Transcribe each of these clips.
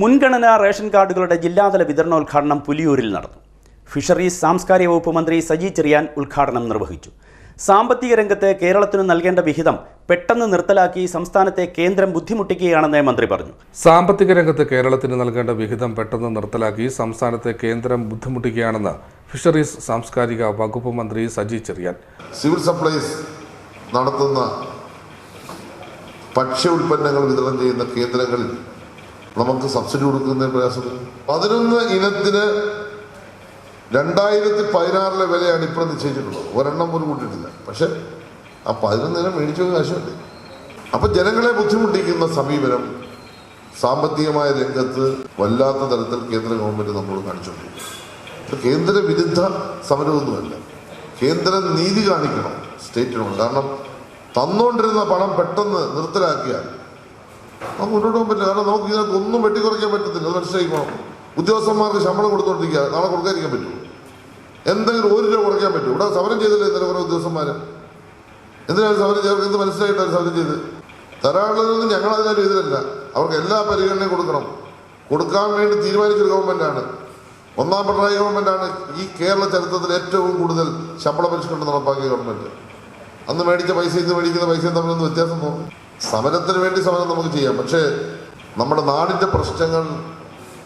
മുൻഗണനാ റേഷൻ കാർഡുകളുടെ ജില്ലാതല വിതരണോദ്ഘാടനം പുലിയൂരിൽ നടന്നു. ഫിഷറീസ് സാംസ്കാരിക വകുപ്പ് മന്ത്രി സജി ചെറിയാൻ ഉദ്ഘാടനം നിർവഹിച്ചു. സാമ്പത്തിക രംഗത്ത് കേരളത്തിന് നൽകേണ്ട വിഹിതം പെട്ടെന്ന് നിർത്തലാക്കി സംസ്ഥാനത്തെ കേന്ദ്രം ബുദ്ധിമുട്ടിക്കുകയാണെന്ന് മന്ത്രി പറഞ്ഞു. സാമ്പത്തിക രംഗത്ത് കേരളത്തിന് നൽകേണ്ട വിഹിതം പെട്ടെന്ന് നിർത്തലാക്കി സംസ്ഥാനത്തെ കേന്ദ്രം ബുദ്ധിമുട്ടിക്കുകയാണെന്ന് ഫിഷറീസ് സാംസ്കാരിക വകുപ്പ് മന്ത്രി സജി ചെറിയാൻ. സിവിൽ സപ്ലൈസ് നടത്തുന്ന ഭക്ഷ്യ ഉൽപ്പന്നങ്ങൾ വിതരണം ചെയ്യുന്ന കേന്ദ്രങ്ങളിൽ നമുക്ക് സബ്സിഡി കൊടുക്കുന്ന പ്രയാസം പതിനൊന്ന് ഇനത്തിന് രണ്ടായിരത്തി പതിനാറിലെ വിലയാണ് ഇപ്പോൾ നിശ്ചയിച്ചിട്ടുള്ളത്. ഒരെണ്ണം പോലും കൂട്ടിയിട്ടില്ല. പക്ഷെ ആ പതിനൊന്ന് ഇനം മേടിച്ചു കാശുണ്ട് അപ്പം ജനങ്ങളെ ബുദ്ധിമുട്ടിക്കുന്ന സമീപനം സാമ്പത്തികമായ രംഗത്ത് വല്ലാത്ത തരത്തിൽ കേന്ദ്ര ഗവൺമെന്റ് നമ്മൾ കാണിച്ചുകൊണ്ടിരിക്കും കേന്ദ്ര വിരുദ്ധ സമരമൊന്നുമല്ല. കേന്ദ്രം നീതി കാണിക്കണം സ്റ്റേറ്റിനോട്. കാരണം തന്നുകൊണ്ടിരുന്ന പണം പെട്ടെന്ന് നിർത്തലാക്കിയാൽ നമുക്ക് മുന്നോട്ട് പോകാൻ പറ്റില്ല. കാരണം നമുക്ക് ഇതിനകത്ത് ഒന്നും വെട്ടിക്കുറയ്ക്കാൻ പറ്റത്തില്ല. അത് മനസ്സിലാക്കണം ഉദ്യോഗസ്ഥന്മാർക്ക് ശമ്പളം കൊടുത്തോണ്ടിരിക്കുക. നാളെ കൊടുക്കാതിരിക്കാൻ പറ്റുമോ? എന്തെങ്കിലും ഒരു രൂപ കുറയ്ക്കാൻ പറ്റും ഇവിടെ സമരം ചെയ്തില്ലേ ഇന്നലെ കുറേ ഉദ്യോഗസ്ഥന്മാർ എന്തിനാണ് സമരം ചെയ്തവർക്ക് എന്ത് മനസ്സിലായിട്ടാണ് സമരം ചെയ്ത് തരാനുള്ളതൊന്നും ഞങ്ങൾ അതിനൊരു ചെയ്തിട്ടില്ല അവർക്ക് എല്ലാ പരിഗണനയും കൊടുക്കണം. കൊടുക്കാൻ വേണ്ടി തീരുമാനിച്ചൊരു ഗവൺമെന്റാണ് ഒന്നാം പിണറായി ഗവൺമെന്റാണ് ഈ കേരള ചരിത്രത്തിൽ ഏറ്റവും കൂടുതൽ ശമ്പള പരിഷ്കരണം നടപ്പാക്കിയ ഗവൺമെന്റ് അന്ന് മേടിച്ച പൈസ ഇന്ന് മേടിക്കുന്ന പൈസയും തമ്മിലൊന്നും വ്യത്യാസം തോന്നും. സമരത്തിന് വേണ്ടി സമരം നമുക്ക് ചെയ്യാം. പക്ഷേ നമ്മുടെ നാടിന്റെ പ്രശ്നങ്ങൾ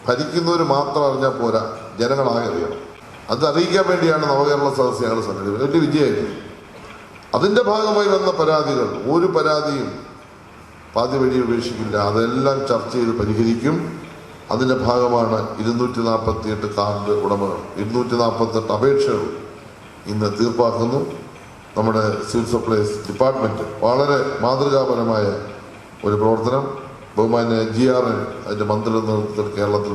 ഭരിക്കുന്നവർ മാത്രം അറിഞ്ഞാൽ പോരാ. ജനങ്ങളാകെ അറിയണം. അത് അറിയിക്കാൻ വേണ്ടിയാണ് നവകേരള സദസ്സ് ഞങ്ങൾ സംഘടിപ്പിച്ചത് വലിയ വിജയമായിരുന്നു. അതിന്റെ ഭാഗമായി വന്ന പരാതികൾ ഒരു പരാതിയും പാതി വഴി ഉപേക്ഷിക്കില്ല. അതെല്ലാം ചർച്ച ചെയ്ത് പരിഹരിക്കും. അതിന്റെ ഭാഗമാണ് ഇരുന്നൂറ്റി നാൽപ്പത്തിയെട്ട് കാർഡ് ഉടമകൾ. ഇരുന്നൂറ്റി നാൽപ്പത്തെട്ട് അപേക്ഷകൾ ഇന്ന് തീർപ്പാക്കുന്നു. നമ്മുടെ സിവിൽ സപ്ലൈസ് ഡിപ്പാർട്ട്മെന്റ് വളരെ മാതൃകാപരമായ ഒരു പ്രവർത്തനം ബഹുമാന്യ ജി ആർ എൻ അതിന്റെ മന്ത്രി നേതൃത്വത്തിൽ കേരളത്തിൽ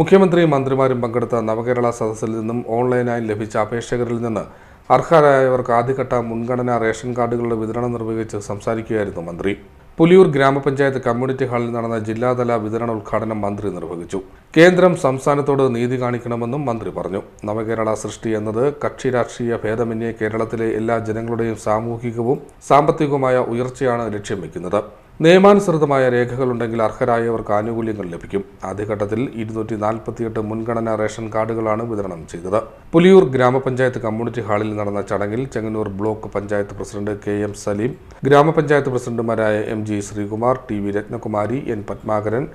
മുഖ്യമന്ത്രിയും മന്ത്രിമാരും പങ്കെടുത്ത നവകേരള സദസ്സിൽ നിന്നും ഓൺലൈനായി ലഭിച്ച അപേക്ഷകരിൽ നിന്ന് അർഹരായവർക്ക് ആദ്യഘട്ട മുൻഗണനാ റേഷൻ കാർഡുകളുടെ വിതരണം നിർവഹിച്ച് സംസാരിക്കുകയായിരുന്നു മന്ത്രി. പുലിയൂർ ഗ്രാമപഞ്ചായത്ത് കമ്മ്യൂണിറ്റി ഹാളിൽ നടന്ന ജില്ലാതല വിതരണ ഉദ്ഘാടനം മന്ത്രി നിർവഹിച്ചു. കേന്ദ്രം സംസ്ഥാനത്തോട് നീതി കാണിക്കണമെന്നും മന്ത്രി പറഞ്ഞു. നവകേരള സൃഷ്ടി എന്നത് കക്ഷി രാഷ്ട്രീയ ഭേദമന്യേ കേരളത്തിലെ എല്ലാ ജനങ്ങളുടെയും സാമൂഹികവും സാമ്പത്തികവുമായ ഉയർച്ചയാണ് ലക്ഷ്യം വെക്കുന്നത്. നിയമാനുസൃതമായ രേഖകളുണ്ടെങ്കിൽ അർഹരായവർക്ക് ആനുകൂല്യങ്ങൾ ലഭിക്കും. ആദ്യഘട്ടത്തിൽ ഇരുന്നൂറ്റി നാൽപ്പത്തിയെട്ട് മുൻഗണനാ റേഷൻ കാർഡുകളാണ് വിതരണം ചെയ്തത്. പുലിയൂർ ഗ്രാമപഞ്ചായത്ത് കമ്മ്യൂണിറ്റി ഹാളിൽ നടന്ന ചടങ്ങിൽ Chengannur block panchayat president K M Salim gramapanchayat പ്രസിഡന്റുമാരായ M G Sreekumar T V Ratnakumari N Padmakaran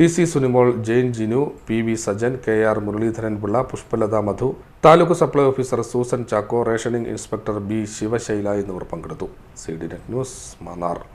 T C Sunimol Jain Jinu P V Sajan K R Muraleedharan Pillai Pushpalatha Madhu taluk supply officer Susan Chacko rationing inspector B Shivashaila എന്നിവർ പങ്കെടുത്തു. C D net news Mannar.